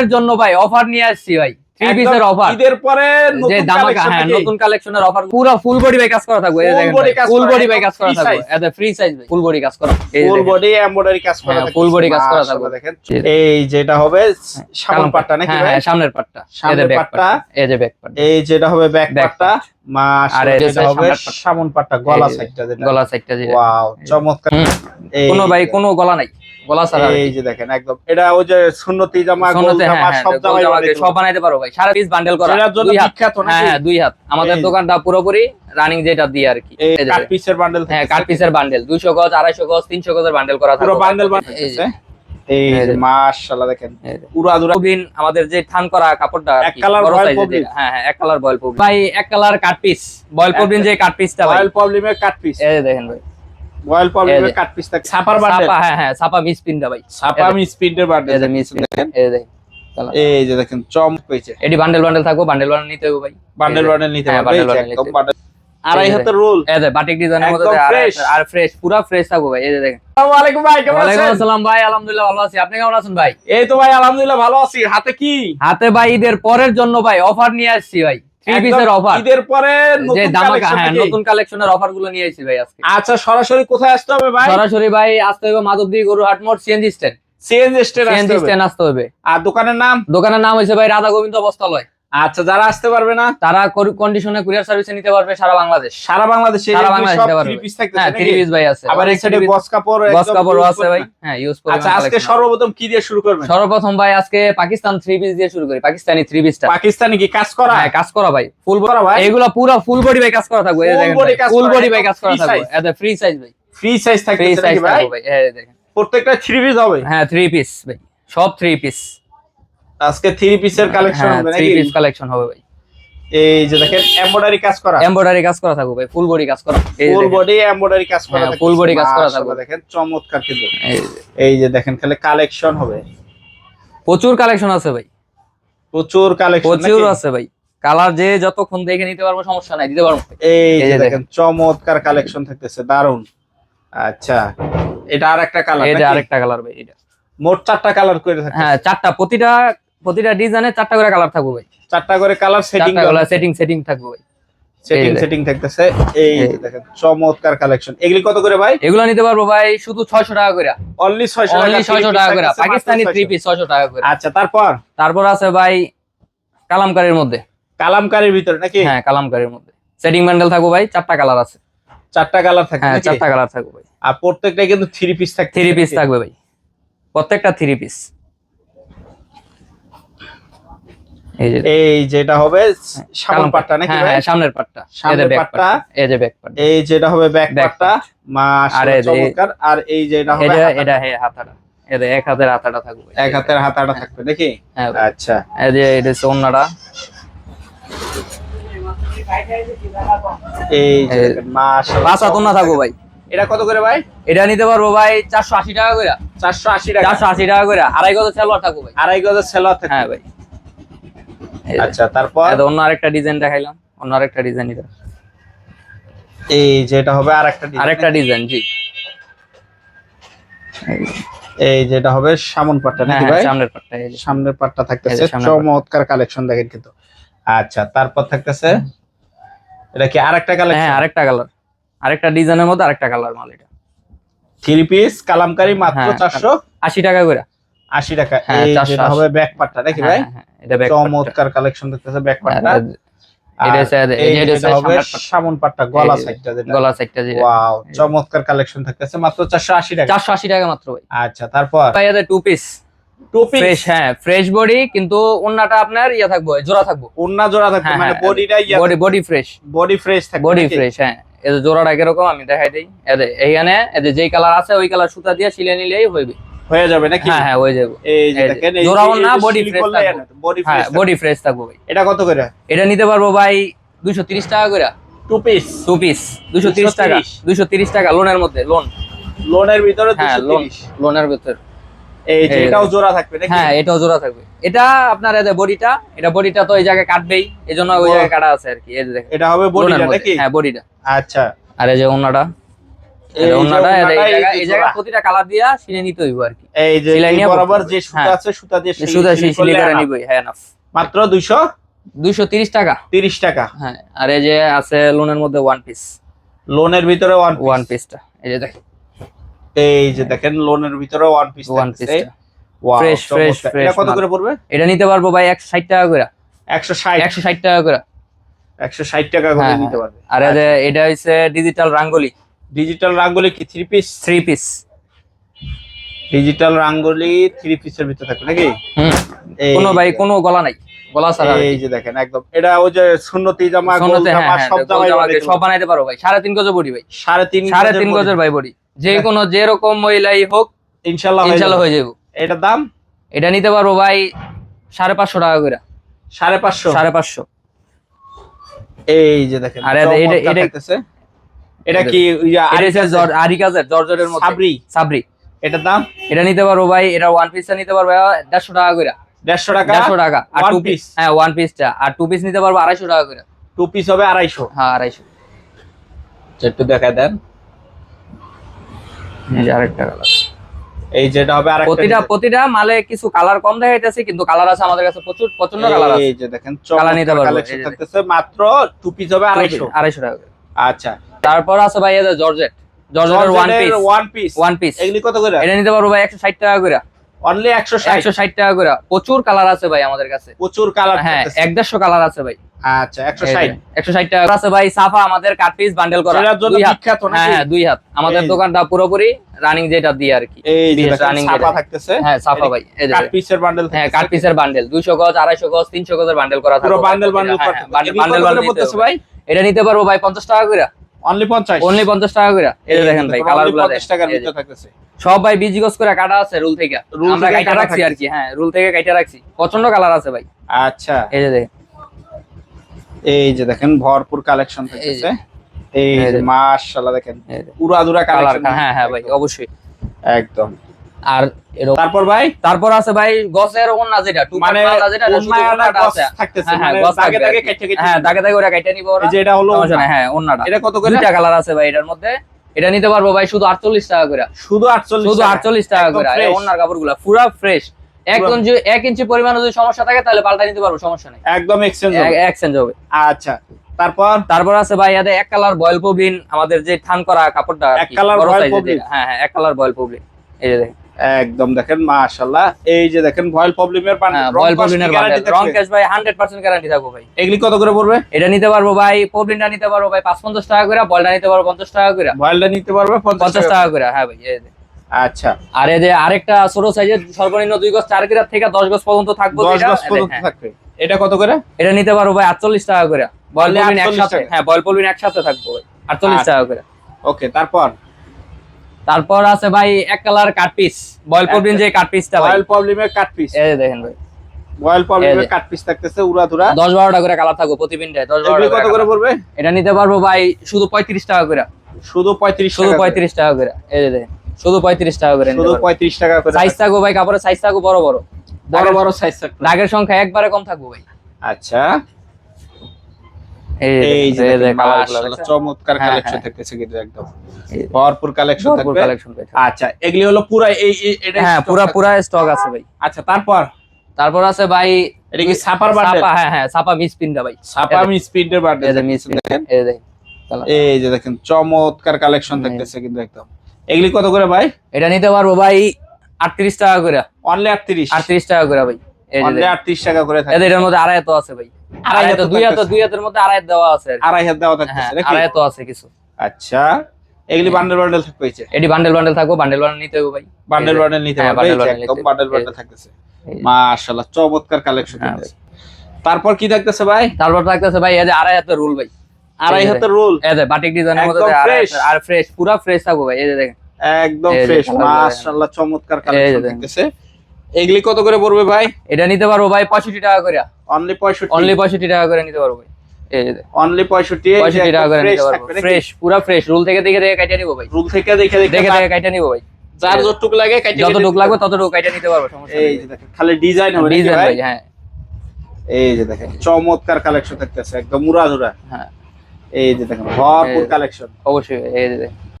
পরের জন্য ভাই অফার নিয়ে আসছি ভাই। থ্রি পিসের অফার ঈদের পরে যে দামাকা হ্যাঁ নতুন কালেকশনের অফার পুরো ফুল বডি কাজ করা থাকবে কাজ ফুল করা, বডি ভাই কাজ করা থাকবে size। Free size full body কাজ করা। এই ফুল বডি এমব্রয়ডারি কাজ করা হ্যাঁ, কাজ করা থাকবে। দেখেন। এই যেটা হবে পাটটা নাকি হ্যাঁ ভাই? হ্যাঁ সামনের পাটটা। সামনের এই পাটটা। পাটটা এই যে ব্যাক পাটটা। এই যেটা হবে ব্যাক পাটটা। সামন পাটটা গলা সাইডটা যেটা। গলা সাইডটা ওয়াও চমৎকার। কোনো ভাই কোনো গলা নাই। গলা ছাড়া এই যে দেখেন একদম। এটা ওই যে সুন্নতি জামা গোল শোনোতে, হ্যাঁ, জামা হ্যাঁ, সব বানাইতে সব পারো ভাই। সারা পিস বান্ডেল করা জন্য বিখ্যাত হ্যাঁ নাকি? হ্যাঁ দুই হাত। আমাদের যে। দোকানটা পুরোপুরি রানিং যেটা দিয়ে আর কি। কাট পিসের বান্ডেল হ্যাঁ কাট পিসের বান্ডেল দুইশো গজ আড়াইশো গজ তিনশো গজের বান্ডেল করা পুরো বান্ডেল এই এই। মাশাআল্লাহ দেখেন। পুরা দুরা। আমাদের যে থান করা কাপড়টা এক কি, colour বড় boil size এর পবলিন। হ্যাঁ হ্যাঁ এক কালার বয়েল ভাই এক কালার কাট পিস বয়েল যে কাট পিসটা ভাই। প্রবলেমের কাট পিস এই দেখেন ভাই। রয়্যাল প্রবলেমের কাট পিস থাকে। ছাপার বান্ডেল ছাপা হ্যাঁ হ্যাঁ ছাপা মিস পিনটা ভাই। ছাপা আমি স্পিডের বান্ডেল এই যে মিস পিন দেখেন। এই দেখেন এই যে দেখেন চমক পেয়েছে। এটি বান্ডেল বান্ডেল থাকব বান্ডেল বান্ডেল নিতে হবে ভাই। বান্ডেল বান্ডেল নিতে হ্যাঁ। আড়াই হাতের রোল এই যে বাটিক ডিজাইনের মধ্যে আর- ফ্রেশ পুরো ফ্রেশ থাকব ভাই। এই যে দেখেন। আসসালামু আলাইকুম ভাই কেমন ওয়ালাইকুম আছেন? আসসালাম ভাই আলহামদুলিল্লাহ ভালো আছি। আপনি কেমন আছেন ভাই? এই তো ভাই আলহামদুলিল্লাহ ভালো আছি। হাতে কি? হাতে ভাই ঈদের পরের জন্য ভাই অফার নিয়ে আসছি ভাই। ঈদের পরে যে নতুন হ্যাঁ নতুন কালেকশনের অফারগুলো নিয়ে ভাই আজকে। আচ্ছা সরাসরি কোথায় আসতে হবে ভাই? সরাসরি ভাই আসতে হবে মাধবদী গরুহাট মোড় সিএনজি স্ট্যান্ড সিএনজি স্টেট আসতে স্ট্যান্ড আসতে হবে। আর দোকানের নাম? দোকানের নাম হয়েছে ভাই রাধা গোবিন্দ বস্ত্রালয়। আচ্ছা যারা আসতে পারবে না তারা কন্ডিশনে কুরিয়ার সার্ভিসে নিতে পারবে সারা বাংলাদেশ। সারা বাংলাদেশে সারা বাংলাদেশে নিতে পারবে। পিস থাকতেছে হ্যাঁ? থ্রি পিস ভাই আছে। আবার এই সাইডে গস কাপড় কাপড়ও use আছে ভাই। হ্যাঁ ইউজ আচ্ছা আজকে সর্বপ্রথম কি দিয়ে শুরু করবেন? সর্বপ্রথম ভাই আজকে পাকিস্তান থ্রি পিস দিয়ে শুরু করি। পাকিস্তানি থ্রি পিসটা পাকিস্তানি কি কাজ করা? হ্যাঁ কাজ করা ভাই। ফুল করা ভাই? এগুলো পুরো ফুল বডি ভাই কাজ করা থাকবে। এই দেখেন ফুল বডি ভাই কাজ করা থাকবে। এতে ফ্রি সাইজ ভাই। ফ্রি সাইজ ফ্রি সাইজ থাকবে ভাই এই দেখেন। প্রত্যেকটা থ্রি পিস হবে? হ্যাঁ থ্রি পিস ভাই। সব থ্রি পিস আজকে থ্রি পিসের কালেকশন হবে থ্রি পিস কালেকশন হবে ভাই। এই যে দেখেন এমব্রয়ডারি কাজ করা। এমব্রয়ডারি কাজ করা থাকবে ভাই ফুল বডি কাজ করা। ফুল বডি এমব্রয়ডারি কাজ করা হ্যাঁ, থাকতেছে। full body কাজ করা থাকবে। দেখেন চমৎকার কিন্তু। এই যে। দেখেন খালি কালেকশন হবে। প্রচুর কালেকশন আছে ভাই। প্রচুর কালেকশন প্রচুর আছে ভাই। কালার যে যতক্ষণ দেখে নিতে পারব সমস্যা নাই দিতে পারব। এই যে দেখেন। চমৎকার কালেকশন থাকতেছে দারুণ আচ্ছা এটা আরেকটা কালার এটা আরেকটা কালার ভাই এটা। মোট চারটা কালার করে থাকে হ্যাঁ চারটা প্রতিটা প্রতিটা ডিজাইনে চারটা করে কালার থাকবে ভাই। চারটা করে colour setting colour setting setting থাকবে ভাই। সেটিং সেটিং থাকতেছে। এই দেখেন চমৎকার কালেকশন এগুলি কত করে ভাই? এগুলো নিতে পারব ভাই শুধু ছয়শো টাকা করে। অনলি 600 টাকা অনলি ছয়শো three টাকা করে পাকিস্তানি থ্রি পিস ছয়শো টাকা করে। আচ্ছা তারপর? তারপর আছে ভাই কালামকারের মধ্যে। কালামকারীর ভিতরে নাকি? হ্যাঁ কালামকারের মধ্যে। সেটিং ব্যান্ডেল থাকব ভাই চারটা কালার আছে। চারটা কালার থাকে হ্যাঁ চারটা কালার থাকবে ভাই। আর প্রত্যেকটা কিন্তু থ্রি পিস থাকে থ্রি পিস থাকবে। ভাই। প্রত্যেকটা থ্রি পিস এই যেটা হবে সামন কালাম পাটটা নাকি হ্যাঁ হ্যাঁ সামনের পাটটা সামনের পাটটা। এই যে ব্যাক পাট এই যেটা হবে ব্যাক পাটটা আর এই যে- চমৎকার আর এই যেটা হবে এটা হ্যাঁ হাতাটা এটা এক হাতের হাতাটা থাকবে এক হাতের হাতাটা থাকবে নাকি হ্যাঁ আচ্ছা এই যে এটা অন্যটা এই যে মাশাআল্লাহ। পাঁচ হাত থাকব ভাই এটা কত করে ভাই এটা নিতে পারব ভাই চারশো আশি টাকা করে চারশো আশি টাকা চারশো আশি টাকা করে আড়াই গজ সালোয়ার থাকব ভাই আড়াই গজের সেলার থাকে হ্যাঁ ভাই। আচ্ছা তারপর? অন্য আরেকটা ডিজাইন দেখাইলাম অন্য আরেকটা ডিজাইন এটা। এই যেটা হবে আর একটা আরেকটা ডিজাইন জি। এই যেটা হবে সামন পাটটা হ্যাঁ নাকি হ্যাঁ ভাই? সামনের পাটটা এই যে। সামনের পাটটা থাকতেছে। চমৎকার কালেকশন দেখেন কিন্তু। আচ্ছা তারপর থাকতেছে? এটা কি আরেকটা হ্যাঁ আরেকটা কালার আরেকটা ডিজাইনের মধ্যে আরেকটা কালার মাল এটা। থ্রি পিস কালামকারি মাত্র হ্যাঁ, চারশো। আশি টাকা করে। আশি টাকা। হ্যাঁ, এই 480 যেটা হবে ব্যাক পাটটা নাকি ভাই। হ্যাঁ, হ্যাঁ, এটা চমৎকার কালেকশন দেখতেছে ব্যাক চমৎকার কালেকশন থাকতেছে মাত্র চারশো আশি টাকা। চারশো আশি টাকা মাত্র আচ্ছা তারপর? টু পিস ফ্রেশ হ্যাঁ ফ্রেশ বডি কিন্তু আপনার ইয়ে থাকব জোড়া থাকব। ওন্না জোড়া থাকবে হ্যাঁ, মানে হ্যাঁ, body body fresh body fresh থাকবে বডি ফ্রেশ হ্যাঁ। এই যে জোড়াটা কীরকম আমি দেখাই দিই। এদের এইখানে এদের যেই কালার আছে ওই কালার সুতা দিয়ে সিলে নিলেই হইবে। হয়ে যাবে নাকি? হ্যাঁ হ্যাঁ হয়ে যাবে। এই যে এই যে, দেখেন জোড়াও না, body fresh থাকবে। বডি হ্যাঁ ফ্রেশ বডি ফ্রেশ থাকব ভাই। এটা কত করে? এটা নিতে পারব ভাই দুইশো তিরিশ টাকা করে। টু পিস টু পিস দুইশো তিরিশ টাকা। 230 টাকা লোনের মধ্যে লোন লোনের ভিতরে হ্যাঁ লোন 230 লোনের ভিতর। এই যে এটাও জোড়া থাকবে নাকি? হ্যাঁ এটাও জোড়া থাকবে। এটা আপনার এদের বডিটা এটা বডিটা তো এই জায়গায় কাটবেই এই জন্য ওই জায়গায় কাটা আছে আর কি এই যে দেখেন। এটা হবে বডিটা নাকি? হ্যাঁ বডিটা। আচ্ছা। আর এই যে অন্যটা এই যে ওনাটা প্রতিটা কালার দিয়া সিনে নিতে হইব আর কি। এই যে সেলাই এই নিয়ে বরাবর যে সুতা হ্যাঁ। আছে সুতা দিয়ে সিলি- সুদা সিলি সিলি করলে করে নিবই হ্যাঁ মাত্র দুইশো? দুইশো তিরিশ টাকা। তিরিশ টাকা। হ্যাঁ আর এই যে আছে লোনের মধ্যে ওয়ান পিস লোনের ভিতরে ওয়ান ওয়ান পিসটা এই যে দেখ এই যে দেখেন লোনের ভিতরে ওয়ান পিস ওয়ান fresh, এটা কত করে পড়বে? এটা নিতে পারব ভাই একশো ষাট টাকা করে। একশো ষাট। একশো ষাট টাকা করে। একশো ষাট টাকা করে হ্যাঁ, নিতে পারবে। আর এটা হচ্ছে ডিজিটাল রাঙ্গলি। ডিজিটাল রাঙ্গুলি কি? Three piece three piece digital rangoli three পিসের ভিতরে থাকবে নাকি? কোনো ভাই কোনো গলা নাই। গলা ছাড়া এই যে দেখেন একদম। এটা ওই যে সুন্নতি জামা গোল হ্যাঁ জামা হ্যাঁ সব গোল জামাই সব বানাইতে পারো ভাই। সাড়ে তিন গজের বডি ভাই। পারবে। সাড়ে তিন সাড়ে গজের ভাই বডি। যে কোনো যে রকম মহিলাই হোক ইনশাল্লাহ হয়ে ইনশাল্লাহ যাবে। হয়ে যাব। এটার দাম? এটা নিতে পারো ভাই সাড়ে পাঁচশো টাকা করে। সাড়ে পাঁচশো? সাড়ে পাঁচশো। এই যে দেখেন আর এটা- এটা- এটা- কি জর্জরের মধ্যে। সাবরি। সাবরি। এটার দাম? এটা নিতে পারব ভাই এটা ওয়ান পিসটা নিতে পারব দেড়শো টাকা করে দেড়শো টাকা? দেড়শো টাকা। আর টু পিস হ্যাঁ ওয়ান পিসটা আর টু পিস নিতে পারব আড়াইশো টাকা করে টু পিস হবে আড়াইশো। হ্যাঁ আড়াইশো। একটু দেখা দেন। এই যে আরেকটা কালার এই যেটা হবে প্রতিটা প্রতিটা মালে কিছু কালার কম দেখাইতেছে কিন্তু কালার আছে আমাদের কাছে প্রচুর প্রচণ্ড কালার আছে। এই যে দেখেন কালার নিতে পারব, মাত্র টু পিস হবে আড়াইশো। আড়াইশো টাকা করে। আচ্ছা। তারপর আছে ভাই যে জর্জেট জর্জেটের one piece one piece one piece এগুলি কত করে? এটা নিতে পারব ভাই একশো ষাট টাকা করে। অনলি একশো ষাট? একশো ষাট টাকা করে। প্রচুর কালার আছে ভাই আমাদের কাছে। প্রচুর কালার হ্যাঁ এক দেড়শো কালার আছে ভাই। আচ্ছা একশো ষাট। একশো ষাট টাকা আছে ভাই সাফা আমাদের কাট পিস বান্ডেল করা। সেটার জন্য দুই হাত। বিখ্যাত হ্যাঁ হ্যাঁ দুই হাত। আমাদের। দোকানটা পুরোপুরি রানিং যেটা দিয়ে আর কি। এই ছাপা যেটা। থাকতেছে। হ্যাঁ সাফা ভাই এই যে কাট পিসের বান্ডেল হ্যাঁ কাট পিসের বান্ডেল দুইশো গজ আড়াইশো গজ তিনশো গজের বান্ডেল করা পুরো বান্ডেল বান্ডেল করতে বান্ডেল বান্ডেল ভাই। এটা নিতে পারব ভাই পঞ্চাশ টাকা করে। অনলি 50 অনলি পঞ্চাশ টাকা করে এই দেখেন ভাই কালার 50 টাকার ভিতরে থাকতেছে। সব ভাই বিজি গজ করে কাটা আছে রুল থেকে। আমরা কাটা রাখছি আর কি হ্যাঁ রুল থেকে কাটা রাখছি। প্রচণ্ড কালার আছে ভাই। আচ্ছা। এই যে দেখেন। এই যে দেখেন ভরপুর কালেকশন থাকতেছে। এই। মাশাআল্লাহ দেখেন দুরা পুরো আদুরা কালার কালেকশন হ্যাঁ হ্যাঁ ভাই অবশ্যই। একদম। আর তারপর ভাই? তারপর আছে ভাই গসের ওন্না যেটা মানে যেটা এটা শুধু ওন্নায় ওন্নাটা আনা গস আছে। থাকতেছে, হ্যাঁ, গস দাগে দাগে কেটে কেটে হ্যাঁ দাগে দাগে ওরা কাইটা নিব ওরা। যে এটা হলো হ্যাঁ এটা কত করে? দুইটা কালার আছে ভাই এটার মধ্যে। এটা নিতে পারব ভাই শুধু 48 টাকা করে। শুধু 48 শুধু 48 টাকা করে। ওন্নার কাপড়গুলো পুরো ফ্রেশ এক পুরা- ইঞ্চি এক ইঞ্চি পরিমাণ যদি সমস্যা থাকে তাহলে পাল্টা নিতে পারব সমস্যা নেই। একদম এক্সচেঞ্জ এক্সচেঞ্জ হবে। আচ্ছা তারপর? তারপর আছে ভাই এদের এক কালার বয়েল পবলিন আমাদের যে থান করা কাপড়টা এক কি, colour বড় boil size এর poplin? যেটা। হ্যাঁ হ্যাঁ এক কালার বয়েল পবলিন এই যে দেখেন। একদম দেখেন মাশাআল্লাহ। এই যে দেখেন ভয়েল প্রবলেমের পান হ্যাঁ বয়েল পবলিনের বান্ডেল রং ক্যাশ ভাই 100% গ্যারান্টি থাকব ভাই। এগুলি কত করে পড়বে? এটা নিতে পারব ভাই পবলিনটা নিতে পারব ভাই 550 টাকা করে বলটা নিতে পারব 50 টাকা করে। ভয়েলটা নিতে পারবে 50 50 টাকা করে হ্যাঁ ভাই এই আচ্ছা। আর এই যে আরেকটা ছোট সাইজের সর্বনিম্ন দুই গজ চার গ্রাম থেকে দশ গজ পর্যন্ত থাকব 10 গজ পর্যন্ত হ্যাঁ, থাকবে। এটা কত করে? এটা নিতে পারব ভাই আটচল্লিশ টাকা করে। পবলিন 48 একসাথে হ্যাঁ বয়েল পবলিন একসাথে থাকব ভাই আটচল্লিশ আচ্ছা। টাকা করে। ওকে তারপর? তারপর আছে ভাই এক colour cut piece voile poplin যে কাট পিসটা ভাই। ভয়েল প্রবলেমের কাট পিস এই দেখেন ভাই। ভয়েল প্রবলেমের। কাট পিস থাকতেছে উড়াধুরা। দশ বারোটা করে কালার থাকব প্রতি পিনটায় দশ এগুলি বারোটা কত করে পড়বে? এটা নিতে পারব ভাই শুধু পঁয়ত্রিশ টাকা করে। শুধু 35 শুধু টাকা করে। পঁয়ত্রিশ টাকা করে। এই যে দেখেন শুধু পঁয়ত্রিশ টাকা করে শুধু 35 টাকা করে। সাইজ থাকব ভাই কাপড়ের সাইজ থাকব বড় বড়। বড় বড় সাইজ থাকবে দাগের সংখ্যা একবারে কম থাকব ভাই। আচ্ছা। এই যে মাশাআল্লাহ, চমৎকার হ্যাঁ, কালেকশন হ্যাঁ। থাকতেছে কিন্তু একদম। ভরপুর কালেকশন থাকবে আচ্ছা এগুলি হলো পুরা এই এই- এটা হ্যাঁ পুরা স্টক আছে ভাই। আচ্ছা তারপর? তারপর আছে ভাই এটা কি সাপার হ্যাঁ হ্যাঁ সাপা মিস পিনটা ভাই। সাপা এই যে মিস দেখেন এই দেখেন। এই যে দেখেন চমৎকার কালেকশন থাকতেছে কিন্তু একদম। এগুলি কত করে ভাই? এটা নিতে পারব ভাই আটত্রিশ টাকা করে। অনলি 38 আটত্রিশ টাকা করে ভাই। এই যে 38 টাকা করে থাকে। এদের এটার মধ্যে আড়াই তো আছে ভাই। আড়াই হাত দুই হাত দুই হাতের মধ্যে আড়াই দেওয়া আছে আড়াই হাত দেওয়া হ্যাঁ আড়াই আছে কিছু। আচ্ছা এগুলি বান্ডেল বান্ডেল থাকবে এটি বান্ডেল বান্ডেল থাকব বান্ডেল বান্ডেল নিতে হবে ভাই। বান্ডেল বান্ডেল নিতে হ্যাঁ, পারবে এই bundle যে bundle একদম বান্ডেল বান্ডেল থাকতেছে। মাশাআল্লাহ চমৎকার কালেকশন হ্যাঁ, তারপর কি থাকতেছে ভাই? তারপর থাকতেছে ভাই এই যে আড়াই হাতের রুল ভাই। আড়াই হাতের রোল? এই যে বাটিক ডিজাইনের মধ্যে আর ফ্রেশ পুরো ফ্রেশ থাকব ভাই এই যে দেখেন। একদম ফ্রেশ মাশাআল্লাহ চমৎকার কালেকশন থাকতেছে। এগুলি কত করে পড়বে ভাই? এটা নিতে পারব ভাই পঁয়ষট্টি টাকা করে। অনলি 65 অনলি পঁয়ষট্টি টাকা করে নিতে পারব ভাই। এই যে দেখেন। অনলি 65 পঁয়ষট্টি টাকা করে নিতে পারব। ফ্রেশ পুরো ফ্রেশ রুল থেকে দেখে নিবো ভাই। রুল থেকে দেখে দেখে দেখে দেখে কাইটা নিবো ভাই। যার যতটুকু লাগে যতটুকু লাগবে ততটুকু নিতে পারব সমস্যা এই যে দেখেন খালি ডিজাইন হবে ডিজাইন ভাই? হ্যাঁ। এই যে দেখেন চমৎকার কালেকশন থাকতেছে একদম মুরাদুরা হ্যাঁ। এই যে দেখেন ভরপুর কালেকশন অবশ্যই এই যে দেখেন।